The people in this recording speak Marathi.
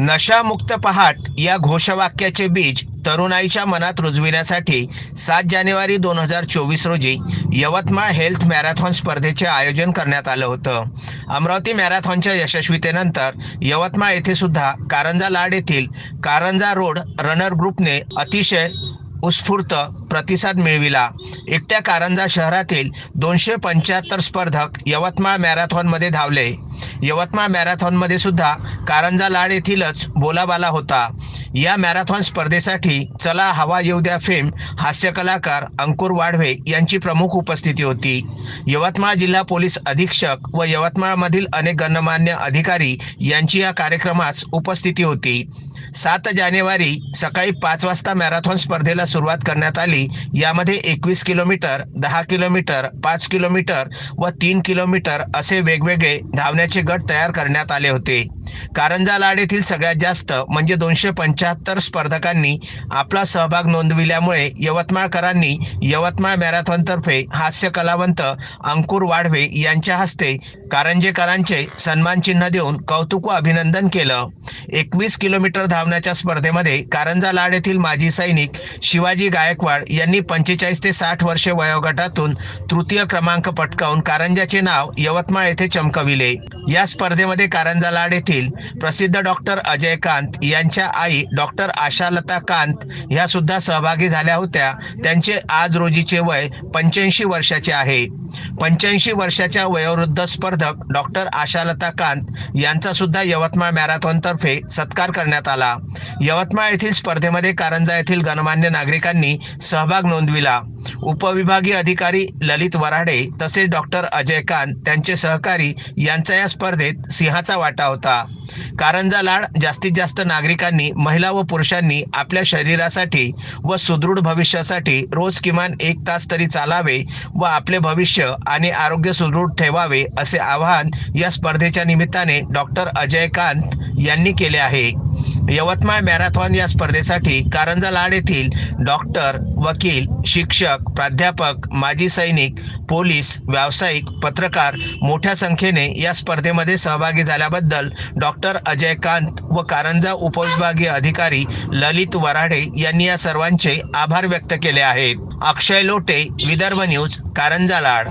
नशामुक्त पहाट या घोषवाक्याचे बीज तरुणाईच्या मनात रुजविण्यासाठी सात जानेवारी दोन हजार चोवीस रोजी यवतमाळ हेल्थ मॅरेथॉन स्पर्धेचे आयोजन करण्यात आलं होतं. अमरावती मॅरेथॉनच्या यशस्वीतेनंतर यवतमाळ येथे सुद्धा कारंजा लाड येथील कारंजा रोड रनर ग्रुपने अतिशय उत्स्फूर्त प्रतिसाद मिळविला. एकट्या कारंजा शहरातील दोनशे पंच्याहत्तर स्पर्धक यवतमाळ मॅरेथॉनमध्ये धावले. यवतमाळ मॅरेथॉनमध्ये सुद्धा कारंजा लाड येथीलच बोलाबाला होता. या मॅरेथॉन स्पर्धेसाठी चला हवा येऊ द्या फेम हास्य कलाकार अंकुर वाढवे यांची प्रमुख उपस्थिती होती. यवतमाळ जिल्हा पोलीस अधीक्षक व यवतमाळमधील अनेक गणमान्य अधिकारी यांची या कार्यक्रमास उपस्थिती होती. सात जानेवारी सकाळी पाच वाजता मॅरेथॉन स्पर्धेला सुरुवात करण्यात आली. यामध्ये एकवीस किलोमीटर दहा किलोमीटर पाच किलोमीटर व तीन किलोमीटर असे वेगवेगळे धावण्याचे गट तयार करण्यात आले होते. कारंजा लाड येथील सगळ्यात जास्त म्हणजे दोनशे पंच्याहत्तर स्पर्धकांनी आपला सहभाग नोंदविल्यामुळे यवतमाळकरांनी यवतमाळ मॅरेथॉनतर्फे हास्य कलावंत अंकुर वाढवे यांच्या हस्ते कारंजेकरांचे सन्मान चिन्ह देऊन कौतुक व अभिनंदन केलं. एकवीस किलोमीटर धावण्याच्या स्पर्धेमध्ये कारंजा लाड येथील माजी सैनिक शिवाजी गायकवाड यांनी पंचेचाळीस ते साठ वर्षे वयोगटातून तृतीय क्रमांक पटकावून कारंजाचे नाव यवतमाळ येथे चमकविले. या स्पर्धेमध्ये कारंजा लाड येथील प्रसिद्ध डॉक्टर अजय कांत यांच्या आई डॉक्टर आशालता कांत ह्या सुद्धा सहभागी झाल्या होत्या. त्यांचे आज रोजीचे वय पंच्याऐंशी वर्षाचे आहे. पंच्याऐंशी वर्षाच्या वयोवृद्ध स्पर्धक डॉक्टर आशालता कांत यांचा सुद्धा यवतमाळ मॅरेथॉनतर्फे सत्कार करण्यात आला. यवतमाळ येथील स्पर्धेमध्ये कारंजा येथील गणमान्य नागरिकांनी सहभाग नोंदविला. उपविभागीय अधिकारी ललित वराडे तसेच डॉक्टर अजय कांत त्यांचे सहकारी यांचा या स्पर्धेत सिंहाचा वाटा होता. कारंजा लाड जास्तीत जास्त नागरिकांनी महिला व पुरुषांनी आपल्या शरीरासाठी व सुदृढ भविष्यासाठी रोज किमान एक तास तरी चालावे व आपले भविष्य आणि आरोग्य सुदृढ ठेवावे असे आवाहन या स्पर्धेच्या निमित्ताने डॉक्टर अजय कांत यांनी केले आहे. यवतमाळ मॅरेथॉन या स्पर्धेसाठी कारंजा लाड येथील डॉक्टर वकील शिक्षक प्राध्यापक माजी सैनिक पोलीस व्यावसायिक पत्रकार मोठ्या संख्येने या स्पर्धेमध्ये सहभागी झाल्याबद्दल डॉक्टर अजय कांत व कारंजा उपविभागीय अधिकारी ललित वराडे यांनी या सर्वांचे आभार व्यक्त केले आहेत. अक्षय लोटे विदर्भ न्यूज कारंजा लाड.